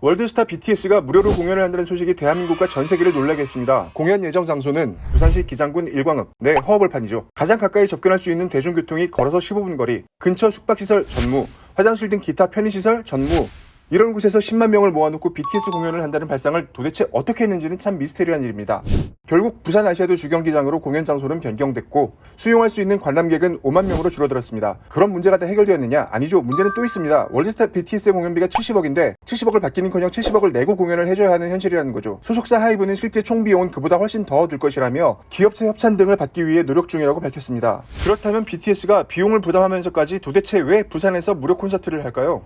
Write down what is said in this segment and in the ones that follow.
월드스타 BTS가 무료로 공연을 한다는 소식이 대한민국과 전 세계를 놀라게 했습니다. 공연 예정 장소는 부산시 기장군 일광읍 내 허허벌판이죠. 가장 가까이 접근할 수 있는 대중교통이 걸어서 15분 거리, 근처 숙박시설 전무, 화장실 등 기타 편의시설 전무, 이런 곳에서 10만 명을 모아놓고 BTS 공연을 한다는 발상을 도대체 어떻게 했는지는 참 미스테리한 일입니다. 결국 부산 아시아도 주경기장으로 공연 장소는 변경됐고 수용할 수 있는 관람객은 5만 명으로 줄어들었습니다. 그런 문제가 다 해결되었느냐? 아니죠. 문제는 또 있습니다. 월드스타 BTS의 공연비가 70억인데 70억을 받기는커녕 70억을 내고 공연을 해줘야 하는 현실이라는 거죠. 소속사 하이브는 실제 총 비용은 그보다 훨씬 더 들 것이라며 기업체 협찬 등을 받기 위해 노력 중이라고 밝혔습니다. 그렇다면 BTS가 비용을 부담하면서까지 도대체 왜 부산에서 무료 콘서트를 할까요?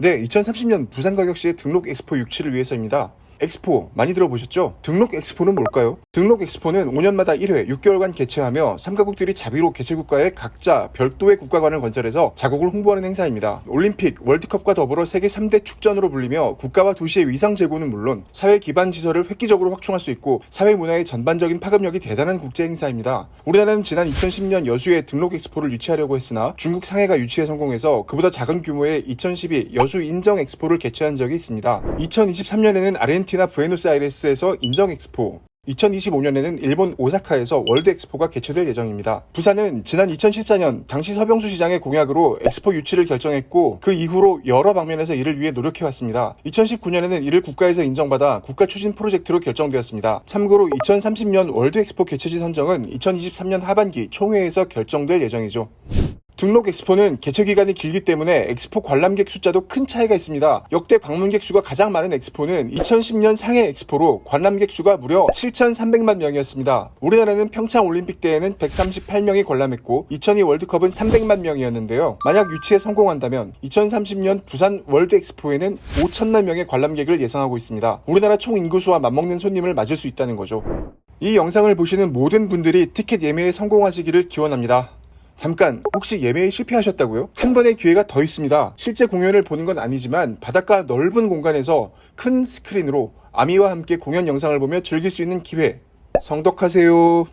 네, 2030년 부산광역시의 등록 엑스포 유치를 위해서입니다. 엑스포 많이 들어보셨죠? 등록 엑스포는 뭘까요? 등록 엑스포는 5년마다 1회 6개월간 개최하며 3가국들이 자비로 개최국가에 각자 별도의 국가관을 건설해서 자국을 홍보하는 행사입니다. 올림픽, 월드컵과 더불어 세계 3대 축전으로 불리며 국가와 도시의 위상 제고는 물론 사회 기반 시설을 획기적으로 확충할 수 있고 사회 문화의 전반적인 파급력이 대단한 국제 행사입니다. 우리나라는 지난 2010년 여수에 등록 엑스포를 유치하려고 했으나 중국 상해가 유치에 성공해서 그보다 작은 규모의 2012 여수 인정 엑스포를 개최한 적이 있습니다. 2023년에는 아르헨티나 부에노스아이레스에서 인정 엑스포, 2025년에는 일본 오사카에서 월드 엑스포가 개최될 예정입니다. 부산은 지난 2014년 당시 서병수 시장의 공약으로 엑스포 유치를 결정했고 그 이후로 여러 방면에서 이를 위해 노력해왔습니다. 2019년에는 이를 국가에서 인정받아 국가 추진 프로젝트로 결정되었습니다. 참고로 2030년 월드 엑스포 개최지 선정은 2023년 하반기 총회에서 결정될 예정이죠. 등록 엑스포는 개최 기간이 길기 때문에 엑스포 관람객 숫자도 큰 차이가 있습니다. 역대 방문객 수가 가장 많은 엑스포는 2010년 상해 엑스포로 관람객 수가 무려 7,300만 명이었습니다. 우리나라는 평창 올림픽 때에는 138명이 관람했고 2002 월드컵은 300만 명이었는데요. 만약 유치에 성공한다면 2030년 부산 월드 엑스포에는 5천만 명의 관람객을 예상하고 있습니다. 우리나라 총 인구수와 맞먹는 손님을 맞을 수 있다는 거죠. 이 영상을 보시는 모든 분들이 티켓 예매에 성공하시기를 기원합니다. 잠깐 혹시 예매에 실패하셨다고요? 한 번의 기회가 더 있습니다. 실제 공연을 보는 건 아니지만 바닷가 넓은 공간에서 큰 스크린으로 아미와 함께 공연 영상을 보며 즐길 수 있는 기회. 성덕하세요.